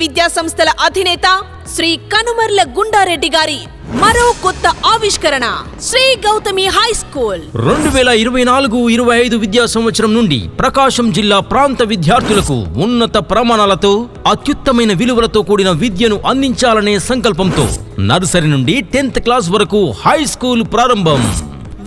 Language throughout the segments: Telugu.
విద్యా సంస్థల అధినేత శ్రీ కనుమర్ల గుండారెడ్డి గారి మరో కొత్త ఆవిష్కరణ శ్రీ గౌతమి హై స్కూల్. రెండు వేల ఇరవై నాలుగు ఇరవై ఐదు విద్యా సంవత్సరం నుండి ప్రకాశం జిల్లా ప్రాంత విద్యార్థులకు ఉన్నత ప్రమాణాలతో అత్యుత్తమైన విలువలతో కూడిన విద్యను అందించాలనే సంకల్పంతో నర్సరీ నుండి టెన్త్ క్లాస్ వరకు హై స్కూల్ ప్రారంభం.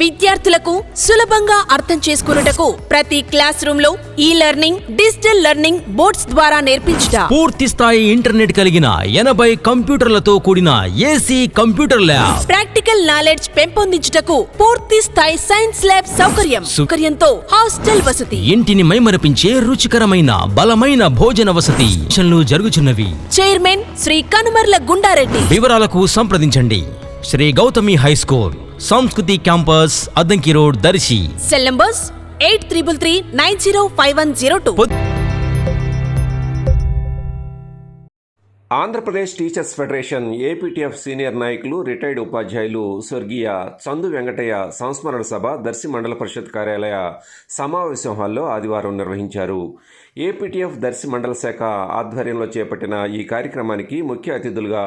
విద్యార్థులకు సులభంగా అర్థం చేసుకున్నటకు ప్రతి క్లాస్ రూమ్లో ఈ లెర్నింగ్ డిజిటల్ లెర్నింగ్ బోర్డ్స్ ద్వారా నేర్పించుట. పూర్తి స్థాయి ఇంటర్నెట్ కలిగిన ఎనభై కంప్యూటర్లతో కూడిన AC computer lab. Practical knowledge పెంపొందించుటకు పూర్తి స్థాయి సైన్స్ ల్యాబ్ సౌకర్యం సౌకర్యంతో హాస్టల్ వసతి. ఇంటిని మైమరపించే రుచికరమైన బలమైన భోజన వసతి. జరుగుచున్నవి. చైర్మన్ శ్రీ కనుమర్ల గుండారెడ్డి. వివరాలకు సంప్రదించండి. Shri Gautami high school Sanskriti campus Addanki road Darsi. Cell numbers eight triple three nine zero five one zero Andhra Pradesh teachers federation APTF senior నాయకులు రిటైర్డ్ ఉపాధ్యాయులు స్వర్గీయ చందు వెంకటయ్య సంస్మరణ సభ దర్శి మండల పరిషత్ కార్యాలయ సమావేశం హాల్లో ఆదివారం నిర్వహించారు. ఏపీటీఎఫ్ దర్శి మండల శాఖ ఆధ్వర్యంలో చేపట్టిన ఈ కార్యక్రమానికి ముఖ్య అతిథులుగా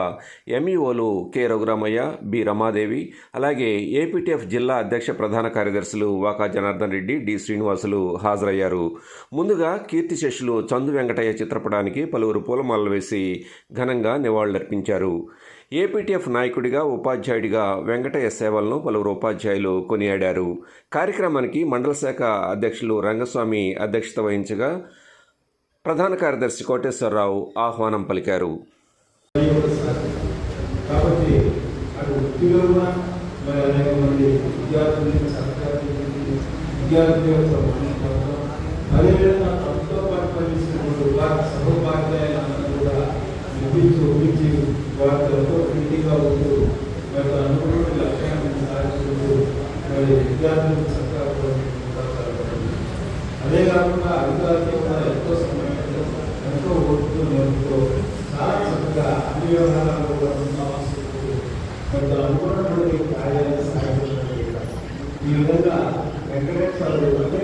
ఎంఈఓలు కె. రఘురామయ్య బి. రమాదేవి అలాగే ఏపీటీఎఫ్ జిల్లా అధ్యక్ష ప్రధాన కార్యదర్శులు వాకా జనార్దన్ రెడ్డి డి. శ్రీనివాసులు హాజరయ్యారు. ముందుగా కీర్తిశేషులు చందు వెంకటయ్య చిత్రపటానికి పలువురు పూలమాలలు వేసి ఘనంగా నివాళులర్పించారు. ఏపీటీఎఫ్ నాయకుడిగా ఉపాధ్యాయుడిగా వెంకటయ్య సేవలను పలువురు ఉపాధ్యాయులు కొనియాడారు. కార్యక్రమానికి మండల శాఖ అధ్యక్షులు రంగస్వామి అధ్యక్షత వహించగా ప్రధాన కార్యదర్శి కోటేశ్వరరావు ఆహ్వానం పలికారు. అదేవిధంగా ఎంతో ఉంటూ మరి అనుభవం లక్ష్యాన్ని సాధించుకుంటూ మరి విద్యార్థులకు సహకారం అదే కాకుండా అధికారులు కూడా ఎంతో సమయంలో ఎంతో ఓటుతో నేర్పుతూ చాలా చక్కగా అన్ని వ్యవహారాలు కూడా ఉన్నామని మరి అనుకున్నటువంటి కార్యాలను సాధించడం ఈ విధంగా వెంకటేశ్వర అన్ని